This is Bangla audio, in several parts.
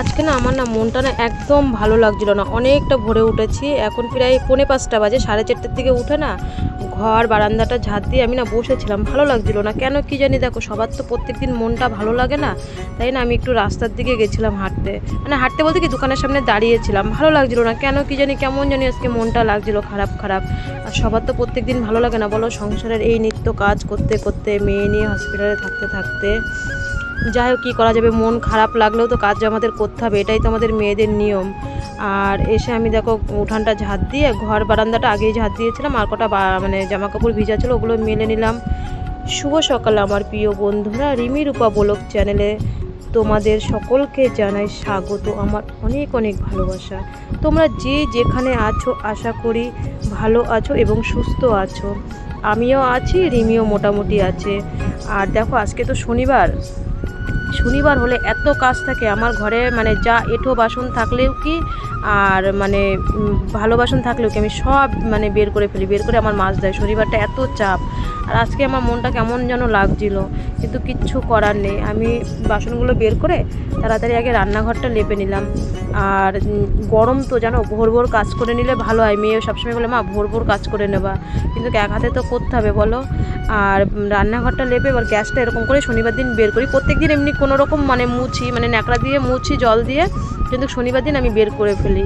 আজকে না আমার না মনটা না একদম ভালো লাগছিল না। অনেকটা ভোরে উঠেছি, এখন প্রায় পৌনে পাঁচটা বাজে, সাড়ে চারটের দিকে উঠে না ঘর, বারান্দাটা ঝাঁত দিয়ে আমি না বসেছিলাম। ভালো লাগছিল না। কেন কি জানি দেখো, সবার তো প্রত্যেক দিন মনটা ভালো লাগে না, তাই না আমি একটু রাস্তার দিকে গেছিলাম হাঁটতে। মানে হাঁটতে বলতে কি দোকানের সামনে দাঁড়িয়েছিলাম। ভালো লাগছিল না। কেন কি জানি কেমন জানি আজকে মনটা লাগছিল খারাপ খারাপ। আর সবার তো প্রত্যেক দিন ভালো লাগে না। বলো সংসারের এই নিত্য কাজ করতে করতে, মেয়ে নিয়ে হসপিটালে থাকতে থাকতে। যাই হোক, কী করা যাবে? মন খারাপ লাগলেও তো কাজ আমাদের করতে হবে, এটাই তো আমাদের মেয়েদের নিয়ম। আর এসে আমি দেখো, উঠানটা ঝাঁত দিয়ে, ঘর বারান্দাটা আগেই ঝাঁত দিয়েছিলাম, আর কটা মানে জামা কাপড় ভিজা ছিল, ওগুলো মেলে নিলাম। শুভ সকাল আমার প্রিয় বন্ধুরা, রিমি রূপা বলক চ্যানেলে তোমাদের সকলকে জানাই স্বাগত। আমার অনেক অনেক ভালোবাসা। তোমরা যে যেখানে আছো, আশা করি ভালো আছো এবং সুস্থ আছো। আমিও আছি, রিমিও মোটামুটি আছে। আর দেখো, আজকে তো শনিবার। শনিবার হলে এত কাজ থাকে আমার ঘরে মানে যা এঁঠো বাসন থাকলেও কি আর মানে ভালো বাসন থাকলেও কি আমি সব মানে বের করে ফেলি, বের করে আমার মাছ দেয় শনিবারটা এত চাপ। আর আজকে আমার মনটা কেমন যেন লাগছিল। কিন্তু কিচ্ছু করার নেই। আমি বাসনগুলো বের করে তাড়াতাড়ি আগে রান্নাঘরটা লেপে নিলাম। আর গরম তো জানো, ভোর ভোর কাজ করে নিলে ভালো হয়। মেয়ে সবসময় বলে, মা, ভোর ভোর কাজ করে নেবা। কিন্তু এক হাতে তো করতে হবে, বলো। আর রান্নাঘরটা লেপে এবার গ্যাসটা এরকম করে শনিবার দিন বের করি। প্রত্যেক দিন এমনি কোনো রকম মানে মুছি মানে ন্যাকড়া দিয়ে মুছি, জল দিয়ে কিন্তু শনিবার দিন আমি বের করে ফেলি।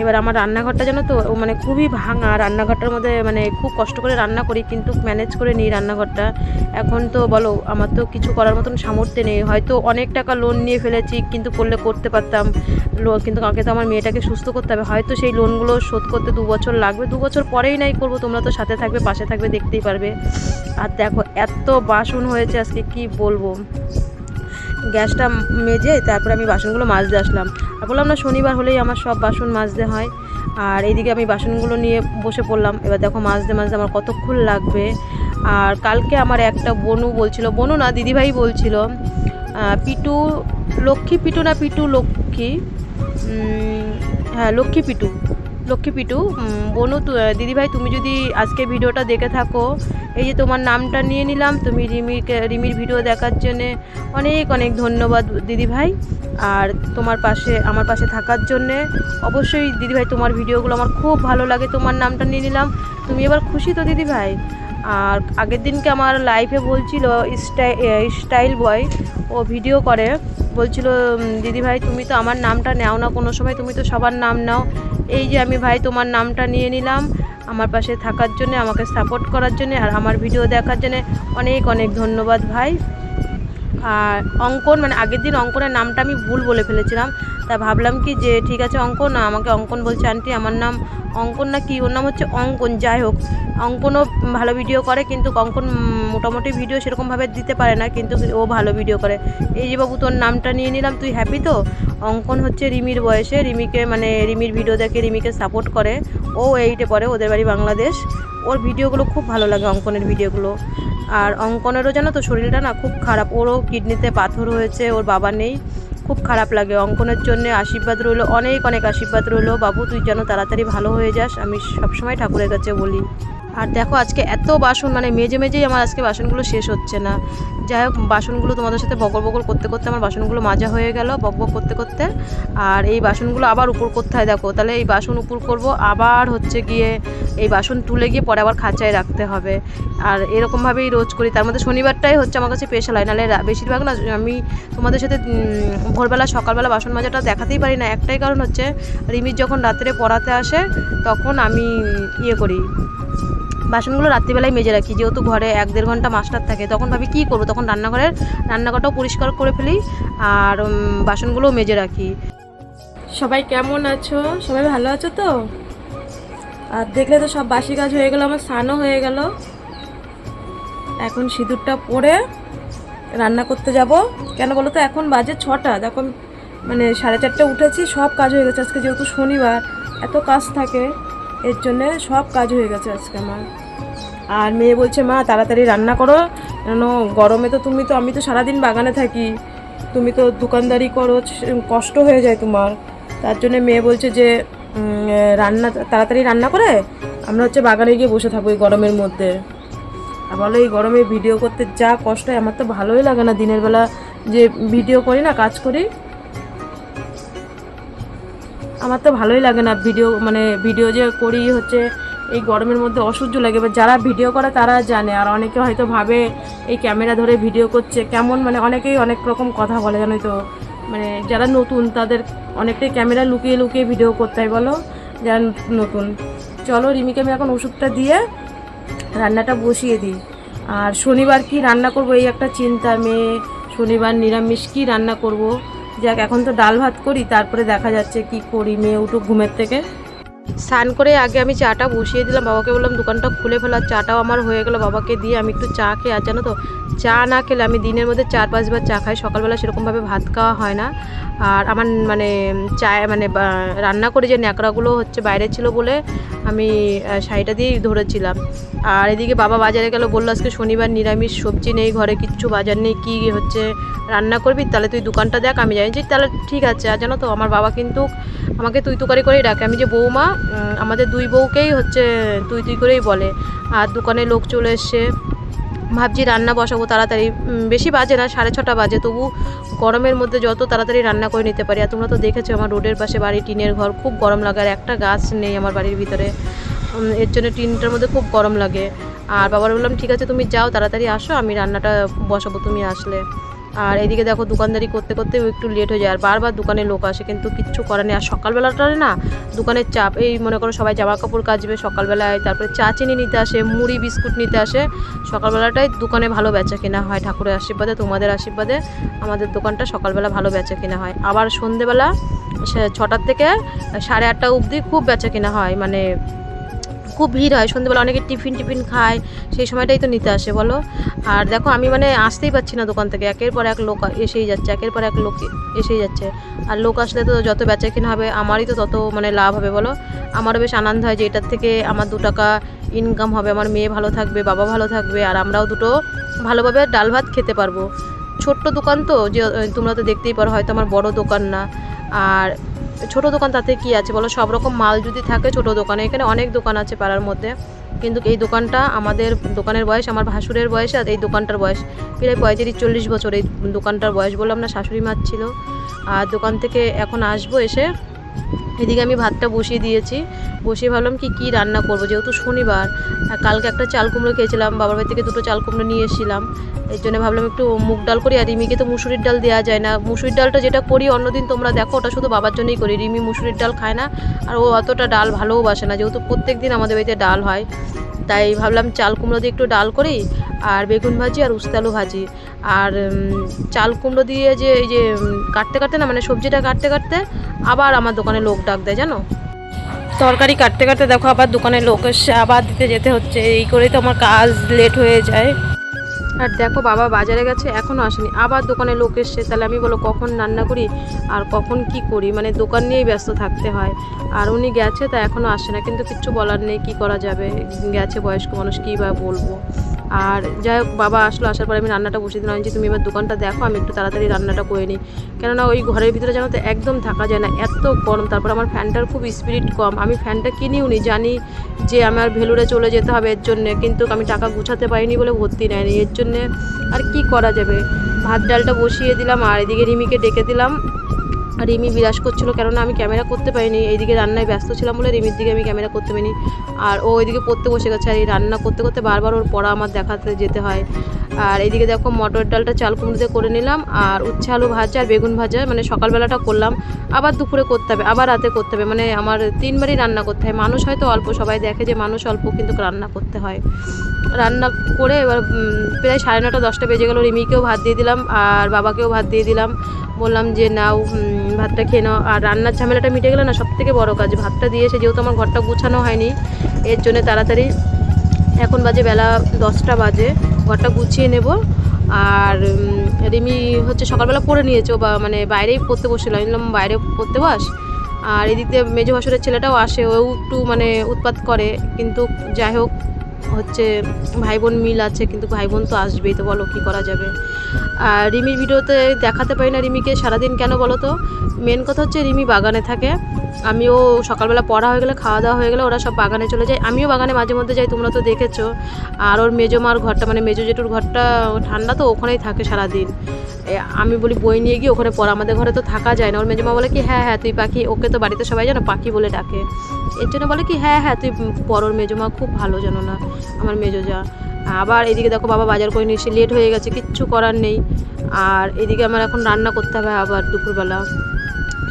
এবার আমার রান্নাঘরটা জানো তো মানে খুবই ভাঙা, রান্নাঘরটার মধ্যে মানে খুব কষ্ট করে রান্না করি, কিন্তু ম্যানেজ করে নিই রান্নাঘরটা। এখন তো বলো, আমার তো কিছু করার মতন সামর্থ্য নেই। হয়তো অনেক টাকা লোন নিয়ে ফেলেছি, কিন্তু করলে করতে পারতাম। কিন্তু আগে তো আমার মেয়েটাকে সুস্থ করতে হবে। হয়তো সেই লোনগুলো শোধ করতে দু বছর লাগবে। দু বছর পরেই নাই করব, তোমরা তো সাথে থাকবে, পাশে থাকবে, দেখতেই পারবে। আর দেখো, এত বাসন হয়েছে আজকে, কি বলব? গ্যাসটা মেজে তারপরে আমি বাসনগুলো মাজতে আসলাম। আর বললাম না, শনিবার হলেই আমার সব বাসন মাজতে হয়। আর এইদিকে আমি বাসনগুলো নিয়ে বসে পড়লাম। এবার দেখো মাজতে মাজতে আমার কতক্ষণ লাগবে। আর কালকে আমার একটা বনু বলছিল, বনু না, দিদিভাই বলছিল পিটু, লক্ষ্মী পিটু না পিটু লক্ষ্মী? হ্যাঁ লক্ষ্মী পিটু। লক্ষ্মী পিটু বনু দিদিভাই, তুমি যদি আজকে ভিডিওটা দেখে থাকো, এই যে তোমার নামটা নিয়ে নিলাম, তুমি রিমিকে, রিমির ভিডিও দেখার জন্যে অনেক অনেক ধন্যবাদ দিদিভাই। আর তোমার পাশে, আমার পাশে থাকার জন্যে অবশ্যই দিদিভাই, তোমার ভিডিওগুলো আমার খুব ভালো লাগে, তোমার নামটা নিয়ে নিলাম। তুমি এবার খুশি তো দিদিভাই? আর আগের দিনকে আমার লাইফে বলছিল স্টাই স্টাইল বয় ও ভিডিও করে। বলছিল উম, দিদিভাই তুমি তো আমার নামটা নেও না কোনো সময় তুমি তো সবার নাম নাও। এই যে আমি ভাই তোমার নামটা নিয়ে নিলাম। আমার পাশে থাকার জন্য আমাকে সাপোর্ট করার জন্য আর আমার ভিডিও দেখার জন্য অনেক অনেক ধন্যবাদ ভাই। আর অঙ্কন মানে আগের দিন অঙ্কনের নামটা আমি ভুল বলে ফেলেছিলাম। তা ভাবলাম কি যে ঠিক আছে অঙ্কন আমাকে অঙ্কন বলছে আন্টি আমার নাম অঙ্কন না কি, ওর নাম হচ্ছে অঙ্কন, যাই হোক। অঙ্কনও ভালো ভিডিও করে, কিন্তু অঙ্কন মোটামুটি ভিডিও সেরকমভাবে দিতে পারে না, কিন্তু ও ভালো ভিডিও করে। এই যে বাবু, তোর নামটা নিয়ে নিলাম, তুই হ্যাপি তো? অঙ্কন হচ্ছে রিমির বয়সে, রিমিকে মানে রিমির ভিডিও দেখে রিমিকে সাপোর্ট করে। ও এইটে পড়ে, ওদের বাড়ি বাংলাদেশ। ওর ভিডিওগুলো খুব ভালো লাগে, অঙ্কনের ভিডিওগুলো আর অঙ্কনেরও জানো তো, শরীরটা না খুব খারাপ। ওরও কিডনিতে পাথর হয়েছে, ওর বাবা নেই। খুব খারাপ লাগে। অঙ্কনের জন্য আশীর্বাদ রইল, অনেক অনেক আশীর্বাদ রইল। বাবু, তুই যেন তাড়াতাড়ি ভালো হয়ে যাস, আমি সবসময় ঠাকুরের কাছে বলি। আর দেখো, আজকে এত বাসন মানে মেজে মেজেই আমার আজকে বাসনগুলো শেষ হচ্ছে না। যাই হোক, বাসনগুলো তোমাদের সাথে বকর বকর করতে করতে আমার বাসনগুলো মাজা হয়ে গেল বক বক করতে করতে। আর এই বাসনগুলো আবার উপর করতে হয়, দেখো। তাহলে এই বাসন উপর করব, আবার হচ্ছে গিয়ে এই বাসন তুলে গিয়ে পরে আবার খাঁচায় রাখতে হবে। আর এরকমভাবেই রোজ করি। তার মধ্যে শনিবারটাই হচ্ছে আমার কাছে স্পেশাল হয়। নাহলে বেশিরভাগ না, আমি তোমাদের সাথে ভোরবেলা, সকালবেলা বাসন মাজাটা দেখাতেই পারি না। একটাই কারণ হচ্ছে, রিমির যখন রাত্রে পড়াতে আসে, তখন আমি ইয়ে করি। বাসনগুলো রাত্রিবেলায় মেজে রাখি। যেহেতু ঘরে এক দেড় ঘণ্টা মাস্টার থাকে, তখন ভাবি কী করব? তখন রান্নাঘরের রান্নাঘরটাও পরিষ্কার করে ফেলি আর বাসনগুলোও মেজে রাখি। সবাই কেমন আছো? সবাই ভালো আছো তো? আর দেখলে তো সব বাসি কাজ হয়ে গেল, আমার স্নানও হয়ে গেল। এখন সিঁদুরটা পরে রান্না করতে যাব। কেন বলো তো, এখন বাজে ছটা। দেখো মানে সাড়ে চারটে উঠেছি, সব কাজ হয়ে গেছে। আজকে যেহেতু শনিবার, এত কাজ থাকে, এর জন্যে সব কাজ হয়ে গেছে আজকে আমার। আর মেয়ে বলছে, মা, তাড়াতাড়ি রান্না করো। কেন, গরমে তো তুমি তো, আমি তো সারাদিন বাগানে থাকি। তুমি তো দোকানদারি করো, কষ্ট হয়ে যায় তোমার। তার জন্য মেয়ে বলছে যে রান্না, তাড়াতাড়ি রান্না করে, আমরা হচ্ছে বাগানে গিয়ে বসে থাকব এই গরমের মধ্যে। আর বলো, এই গরমে ভিডিও করতে যা কষ্ট হয় আমার তো ভালোই লাগে না। দিনের বেলা যে ভিডিও করি না, কাজ করি, আমার তো ভালোই লাগে না। ভিডিও মানে ভিডিও যে করি হচ্ছে এই গরমের মধ্যে অসহ্য লাগে এবার যারা ভিডিও করে তারা জানে, আর অনেকে হয়তো ভাবে এই ক্যামেরা ধরে ভিডিও করছে, কেমন মানে অনেকেই অনেক রকম কথা বলে, জানোই তো। মানে যারা নতুন, তাদের অনেকটাই ক্যামেরা লুকিয়ে লুকিয়ে ভিডিও করতে হয়, বলো? যারা নতুন। চলো, রিমিকে আমি এখন ওষুধটা দিয়ে রান্নাটা বসিয়ে দিই। আর শনিবার কি রান্না করব, এই একটা চিন্তা মেয়ে, শনিবার নিরামিষ কি রান্না করব? যাক, এখন তো ডাল ভাত করি, তারপরে দেখা যাচ্ছে কি করি, মেয়ে উঠুক ঘুমের থেকে। স্নান করে আগে আমি চাটা বসিয়ে দিলাম। বাবাকে বললাম, দোকানটা খুলে ফেলার চাটাও আমার হয়ে গেল। বাবাকে দিয়ে আমি একটু চা খেয়ে, আর জানো তো, চা না খেলে আমি দিনের মধ্যে চার পাঁচবার চা খাই। সকালবেলা সেরকমভাবে ভাত খাওয়া হয় না। আর আমার মানে চায় মানে রান্না করে যে ন্যাকড়াগুলো হচ্ছে বাইরে ছিল বলে আমি শাড়িটা দিয়েই ধরেছিলাম। আর এদিকে বাবা বাজারে গেল, বলল আজকে শনিবার নিরামিষ, সবজি নেই, ঘরে কিচ্ছু বাজার নেই, কি হচ্ছে, রান্না করবি? তাহলে তুই দোকানটা দেখ, আমি জানি যে, তাহলে ঠিক আছে। আর জানো তো, আমার বাবা কিন্তু আমাকে তুই তুকারি করেই ডাকে। আমি যে বৌমা আমাদের দুই বউকেই হচ্ছে তুই তুই করেই বলে। আর দোকানে লোক চলে এসছে। ভাবছি রান্না বসাবো তাড়াতাড়ি। বেশি বাজে না, সাড়ে ছটা বাজে। তবু গরমের মধ্যে যত তাড়াতাড়ি রান্না করে নিতে পারি, আর তোমরা তো দেখেছ আমার রোডের পাশে বাড়ি টিনের ঘর, খুব গরম লাগে, আর একটা গাছ নেই আমার বাড়ির ভিতরে। এর জন্য টিনটার মধ্যে খুব গরম লাগে। আর বাবার বললাম, ঠিক আছে, তুমি যাও, তাড়াতাড়ি আসো, আমি রান্নাটা বসাবো, তুমি আসলে। আর এদিকে দেখো দোকানদারি করতে করতেও একটু লেট হয়ে যায়। আর বারবার দোকানে লোক আসে, কিন্তু কিচ্ছু করার নেই আর সকালবেলাটা না, দোকানের চাপ, এই মনে করো সবাই জামা কাপড় কাচবে সকালবেলায়, তারপরে চা চিনি নিতে আসে, মুড়ি, বিস্কুট নিতে আসে। সকালবেলাটাই দোকানে ভালো বেচা কেনা হয়, ঠাকুরের আশীর্বাদে, তোমাদের আশীর্বাদে আমাদের দোকানটা সকালবেলা ভালো বেচা কেনা হয়। আবার সন্ধেবেলা ছটার থেকে সাড়ে আটটা অবধি খুব বেচা কেনা হয় মানে খুব ভিড় হয়। সন্ধ্যেবেলা অনেকে টিফিন টিফিন খায়, সেই সময়টাই তো নিতে আসে, বলো? আর দেখো, আমি মানে আসতেই পারছি না দোকান থেকে। একের পর এক লোক এসেই যাচ্ছে, একের পর এক লোক এসেই যাচ্ছে। আর লোক আসলে তো যত বেচা কিনা হবে, আমারই তো তত মানে লাভ হবে, বলো? আমারও বেশ আনন্দ হয় যে এটার থেকে আমার দু টাকা ইনকাম হবে, আমার মেয়ে ভালো থাকবে, বাবা ভালো থাকবে, আর আমরাও দুটো ভালোভাবে ডাল ভাত খেতে পারব। ছোট্ট দোকান তো, যে, তোমরা তো দেখতেই পারো, হয়তো আমার বড় দোকান না। আর ছোট দোকান তাতে কি আছে বলো? সব রকম মাল যদি থাকে ছোট দোকানে। এখানে অনেক দোকান আছে পাড়ার মধ্যে। কিন্তু এই দোকানটা আমাদের দোকানের বয়স, আমার ভাসুরের বয়স আর এই দোকানটার বয়স। প্রায় পঁয়ত্রিশ, চল্লিশ বছর এই দোকানটার বয়স বললাম না শাশুড়ি মার ছিল। আর দোকান থেকে এখন আসব এসে এদিকে আমি ভাতটা বসিয়ে দিয়েছি। বসিয়ে ভাবলাম কি কি রান্না করব? যেহেতু শনিবার কালকে একটা চাল কুমড়ো খেয়েছিলাম, বাবার বাড়ি থেকে দুটো চাল কুমড়ো নিয়ে এসেছিলাম। এর জন্য ভাবলাম একটু মুগ ডাল করি, আর রিমিকে তো মুসুরির ডাল দেওয়া যায় না। মুসুরির ডালটা যেটা করি, অন্যদিন তোমরা দেখো, ওটা শুধু বাবার জন্যই করি। রিমি মুসুরির ডাল খায় না, আর ও অতটা ডাল ভালোও বাসে না, যেহেতু প্রত্যেক দিন আমাদের বাড়িতে ডাল হয়। তাই ভাবলাম চাল কুমড়ো দিয়ে একটু ডাল করি, আর বেগুন ভাজি আর উস্তালু ভাজি। আর চাল কুমড়ো দিয়ে যে এই যে কাটতে কাটতে না মানে সবজিটা কাটতে কাটতে আবার আমার দোকানে লোক ডাক দেয়, জানো? তরকারি কাটতে কাটতে দেখো আবার দোকানে লোক এসে আবার দিতে যেতে হচ্ছে, এই করেই তো আমার কাজ লেট হয়ে যায়। আর দেখো বাবা বাজারে গেছে এখনও আসেনি। আবার দোকানে লোক এসছে, তাহলে আমি বলো কখন রান্না করি আর কখন কি করি? মানে দোকান নিয়েই ব্যস্ত থাকতে হয়। আর উনি গেছে, তা এখনও আসে না। কিন্তু কিচ্ছু বলার নেই, কি করা যাবে? গেছে বয়স্ক মানুষ, কী বা বলব? আর যাই হোক, বাবা আসলো, আসার পরে আমি রান্নাটা বসিয়ে দিলাম। যে, তুমি এবার দোকানটা দেখো, আমি একটু তাড়াতাড়ি রান্নাটা করে নিই। কেননা ওই ঘরের ভিতরে জানো তো একদম থাকা যায় না, এত গরম। তারপর আমার ফ্যানটার খুব স্পিরিট কম। আমি ফ্যানটা কিনিও নি, জানি যে আমার ভেলুরে চলে যেতে হবে এর জন্যে, কিন্তু আমি টাকা গুছাতে পারিনি বলে ভর্তি নেয়নি। এর জন্যে আর কি করা যাবে? ভাত, ডালটা বসিয়ে দিলাম, আর এদিকে রিমিকে ডেকে দিলাম। রিমি বিরাজ করছিল, কেননা আমি ক্যামেরা করতে পারিনি। এইদিকে রান্নায় ব্যস্ত ছিলাম বলে রিমির দিকে আমি ক্যামেরা করতে পারিনি। আর ও ওইদিকে পড়তে বসে গেছে, আর এই রান্না করতে করতে বারবার ওর পড়া আমার দেখাতে যেতে হয়। আর এইদিকে দেখো মটর ডালটা চাল কুমড়ো দিয়ে করে নিলাম, আর উচ্ছে আলু ভাজা আর বেগুন ভাজা মানে সকালবেলাটা করলাম, আবার দুপুরে করতে হবে, আবার রাতে করতে হবে মানে আমার তিনবারই রান্না করতে হয়, মানুষ হয়তো অল্প, সবাই দেখে যে মানুষ অল্প কিন্তু রান্না করতে হয়। রান্না করে এবার প্রায় সাড়ে নটা, দশটা বেজে গেলো, রিমিকেও ভাত দিয়ে দিলাম, আর বাবাকেও ভাত দিয়ে দিলাম, বললাম যে নাও ভাতটা খেয়ে নাও, আর রান্নার ঝামেলাটা মিটে গেলে না সব থেকে বড়ো কাজ, ভাতটা দিয়েছে যেহেতু আমার ঘরটা গুছানো হয়নি, এর জন্য তাড়াতাড়ি, এখন বাজে বেলা দশটা বাজে ঘরটা গুছিয়ে নেব। আর রিমি হচ্ছে সকালবেলা পড়ে নিয়েছে। বা মানে বাইরেই পড়তে বসছিল। আমি বাইরে পড়তে বস। আর এদিক দিয়ে মেজো ভাসুরের ছেলেটাও আসে। ও একটু মানে উৎপাত করে। কিন্তু যাই হোক, হচ্ছে ভাই বোন মিল আছে। কিন্তু ভাই বোন তো আসবেই। তো বলো, কী করা যাবে? আর রিমির ভিডিওতে দেখাতে পারি না রিমিকে, সারাদিন কেন বলো তো? মেন কথা হচ্ছে রিমি বাগানে থাকে। আমিও সকালবেলা পড়া হয়ে গেলে, খাওয়া দাওয়া হয়ে গেলে ওরা সব বাগানে চলে যায়। আমিও বাগানে মাঝে মধ্যে যাই, তোমরা তো দেখেছ। আর ওর মেজো মার ঘরটা মানে মেজো জেঠুর ঘরটা ঠান্ডা তো, ওখানেই থাকে সারাদিন। আমি বলি বই নিয়ে গিয়ে ওখানে পড়া, আমাদের ঘরে তো থাকা যায় না। ওর মেজমা বলে কি হ্যাঁ হ্যাঁ তুই পাখি, ওকে তো বাড়িতে সবাই জানো, পাখি বলে ডাকে। এর জন্য বলে কি হ্যাঁ হ্যাঁ তুই পর ওর মেজমা খুব ভালো জানো না, আমার মেজো যা। আবার এদিকে দেখো বাবা বাজার করে নিয়ে এসে লেট হয়ে গেছে, কিচ্ছু করার নেই। আর এদিকে আমার এখন রান্না করতে হবে আবার দুপুরবেলা।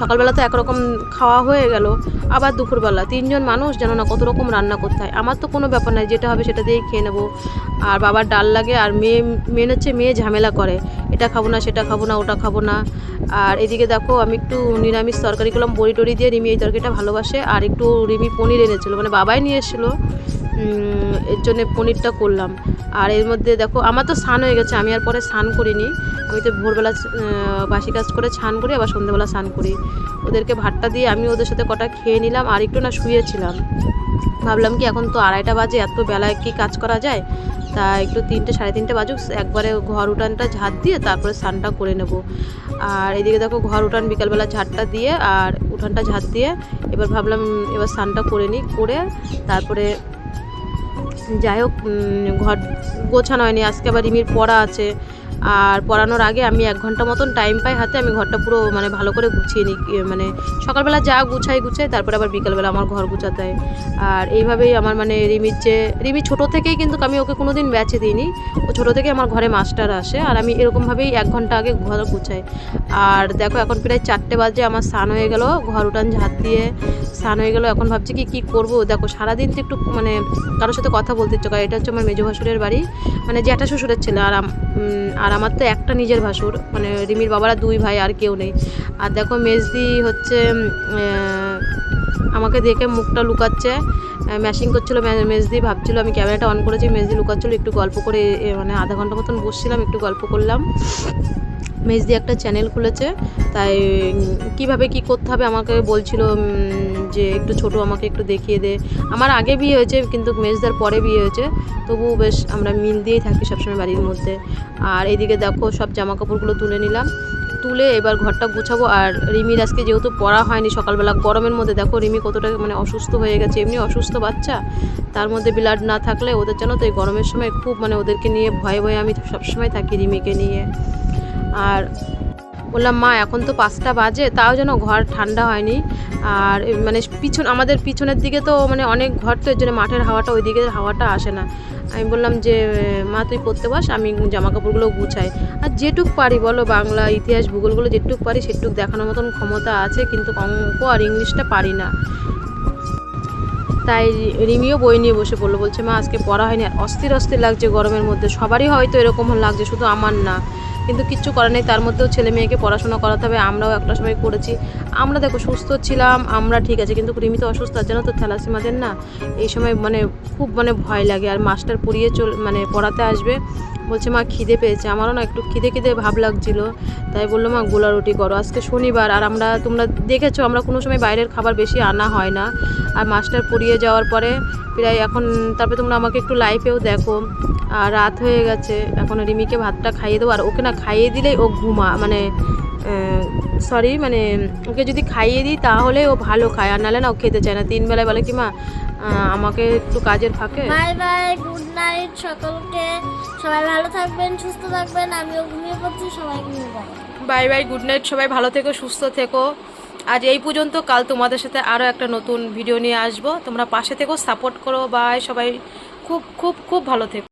সকালবেলা তো একরকম খাওয়া হয়ে গেল, আবার দুপুরবেলা। তিনজন মানুষ জানো না কত রকম রান্না করতে হয়। আমার তো কোনো ব্যাপার নাই, যেটা হবে সেটা দিয়েই খেয়ে নেব। আর বাবার ডাল লাগে, আর মেয়ে, মেন হচ্ছে মেয়ে ঝামেলা করে। এটা খাব না, সেটা খাব না, ওটা খাব না। আর এদিকে দেখো আমি একটু নিরামিষ তরকারি করলাম, বড়ি টড়ি দিয়ে রিমি এই তরকারিটা ভালোবাসে। আর একটু রিমি পনির এনেছিলো মানে বাবাই নিয়ে এসেছিল। এর জন্যে পনিরটা করলাম। আর এর মধ্যে দেখো, আমার তো স্নান হয়ে গেছে, আমি আর পরে স্নান করিনি। আমি তো ভোরবেলা বাসি কাজ করে স্নান করি, আবার সন্ধ্যেবেলা স্নান করি। ওদেরকে ভাতটা দিয়ে আমি ওদের সাথে কটা খেয়ে নিলাম, আর একটু না শুয়েছিলাম। ভাবলাম কি, এখন তো আড়াইটা বাজে, এত বেলায় কি কাজ করা যায়? তা একটু তিনটে, সাড়ে তিনটে বাজুক, একবারে ঘর উঠানটা ঝাড় দিয়ে তারপরে স্নানটা করে নেব। আর এদিকে দেখো, ঘর উঠান বিকালবেলা ঝাড়টা দিয়ে, আর উঠানটা ঝাড় দিয়ে, এবার ভাবলাম এবার স্নানটা করে নিই, করে তারপরে যাই হোক ঘর গোছানো হয়নি আজকে আবার রিমির পড়া আছে। আর পড়ানোর আগে আমি এক ঘণ্টা মতন টাইম পাই হাতে আমি ঘরটা পুরো মানে ভালো করে গুছিয়ে নিই মানে সকালবেলা যা গুছাই গুছাই তারপরে আবার বিকালবেলা আমার ঘর গুছাতে হয়। আর এইভাবেই আমার মানে রিমির যে রিমি ছোটো থেকেই কিন্তু আমি ওকে কোনো দিন ব্যাচে দিইনি। ও ছোটো থেকে আমার ঘরে মাস্টার আসে আর আমি এরকমভাবেই এক ঘণ্টা আগে ঘর গুছাই। আর দেখো এখন প্রায় চারটে বাজে আমার স্নান হয়ে গেল ঘর উঠান ঝাঁট দিয়ে স্নান হয়ে গেল। এখন ভাবছি কি কী করব? দেখো সারাদিন তো একটু মানে কারোর সাথে কথা বলতে ইচ্ছে করে এটা হচ্ছে আমার মেজো ভাসুরের বাড়ি। মানে জ্যাঠা শ্বশুরের ছেলে আর উম, আর আমার তো একটা নিজের ভাসুর মানে রিমির বাবারা দুই ভাই আর কেউ নেই। আর দেখো মেজদি হচ্ছে আমাকে দেখে মুখটা লুকাচ্ছে ম্যাশিং করছিল মেজদি ভাবছিলো আমি ক্যামেরাটা অন করেছি, মেজদি লুকাচ্ছিলো, একটু গল্প করে মানে আধা ঘণ্টা মতন বসছিলাম, একটু গল্প করলাম। মেজদি একটা চ্যানেল খুলেছে, তাই কীভাবে কি করতে হবে আমাকে বলছিল যে একটু ছোট আমাকে একটু দেখিয়ে দে। আমার আগে বিয়ে হয়েছে, কিন্তু মেজদার পরে বিয়ে হয়েছে তবুও বেশ আমরা মিল দিয়েই থাকি সবসময় বাড়ির মধ্যে। আর এইদিকে দেখো, সব জামা কাপড়গুলো তুলে নিলাম। তুলে এবার ঘরটা গুছাবো, আর রিমির আজকে যেহেতু পড়া হয়নি সকালবেলা, গরমের মধ্যে দেখো রিমি কতটা মানে অসুস্থ হয়ে গেছে, এমনি অসুস্থ বাচ্চা। তার মধ্যে ব্লাড না থাকলে ওদের জন্য তো এই গরমের সময় খুব মানে ওদেরকে নিয়ে ভয়ে ভয়ে আমি সবসময় থাকি রিমিকে নিয়ে। আর বললাম, মা, এখন তো পাঁচটা বাজে, তাও যেন ঘর ঠান্ডা হয়নি। আর মানে পিছন, আমাদের পিছনের দিকে তো মানে অনেক ঘর তো, এর জন্য মাঠের হাওয়াটা ওই দিকের হাওয়াটা আসে না। আমি বললাম যে, মা, তুই পড়তে বাস, আমি জামা কাপড়গুলো গুছাই। আর যেটুক পারি, বলো, বাংলা ইতিহাস ভূগোলগুলো যেটুক পারি, সেটুক দেখানোর মতন ক্ষমতা আছে, কিন্তু অঙ্ক আর ইংলিশটা পারি না। তাই রিমিও বই নিয়ে বসে পড়ল, বলছে, মা, আজকে পড়া হয়নি, আর অস্থির অস্থির লাগছে গরমের মধ্যে। সবারই হয়তো এরকম লাগছে, শুধু আমার না। কিন্তু কিচ্ছু করার নেই, তার মধ্যেও ছেলে মেয়েকে পড়াশোনা করাতে হবে, আমরাও একটা সময় করেছি। আমরা দেখো সুস্থ ছিলাম, আমরা ঠিক আছে, কিন্তু রিমি তো অসুস্থ আছে, জানো তো থ্যালাসিমাদের না? এই সময় মানে খুব মানে ভয় লাগে, আর মাস্টার পড়িয়ে চল মানে পড়াতে আসবে। বলছে, মা, খিদে পেয়েছে। আমারও না একটু খিদে খিদে ভাব লাগছিল। তাই বলল, মা, গোলা রুটি করো। আজকে শনিবার, আর আমরা, তোমরা দেখেছ, আমরা কোনো সময় বাইরের খাবার বেশি আনা হয় না। আর মাস্টার পড়িয়ে যাওয়ার পরে প্রায় এখন, তারপরে তোমরা আমাকে একটু লাইফেও দেখো। আর রাত হয়ে গেছে, এখন রিমিকে ভাতটা খাইয়ে দেবো। আর ওকে না খাইয়ে দিলেই ও ঘুমা মানে সরি মানে ওকে যদি খাইয়ে দিই তাহলে ও ভালো খায়। আর নাহলে না ও খেতে চায় না। তিন বেলায় বলে কি মা আমাকে একটু কাজের ফাঁকে। বাই বাই গুড নাইট সকলকে। সবাই ভালো থাকবেন সুস্থ থাকবেন। আমিও ঘুমিয়ে পড়ছি সবাই ঘুমিয়ে বাই বাই গুড নাইট। সবাই ভালো থেকো সুস্থ থেকো। আজ এই পর্যন্ত কাল তোমাদের সাথে আরও একটা নতুন ভিডিও নিয়ে আসব। তোমরা পাশে থেকো সাপোর্ট করো। বাই সবাই খুব খুব খুব ভালো থেকো।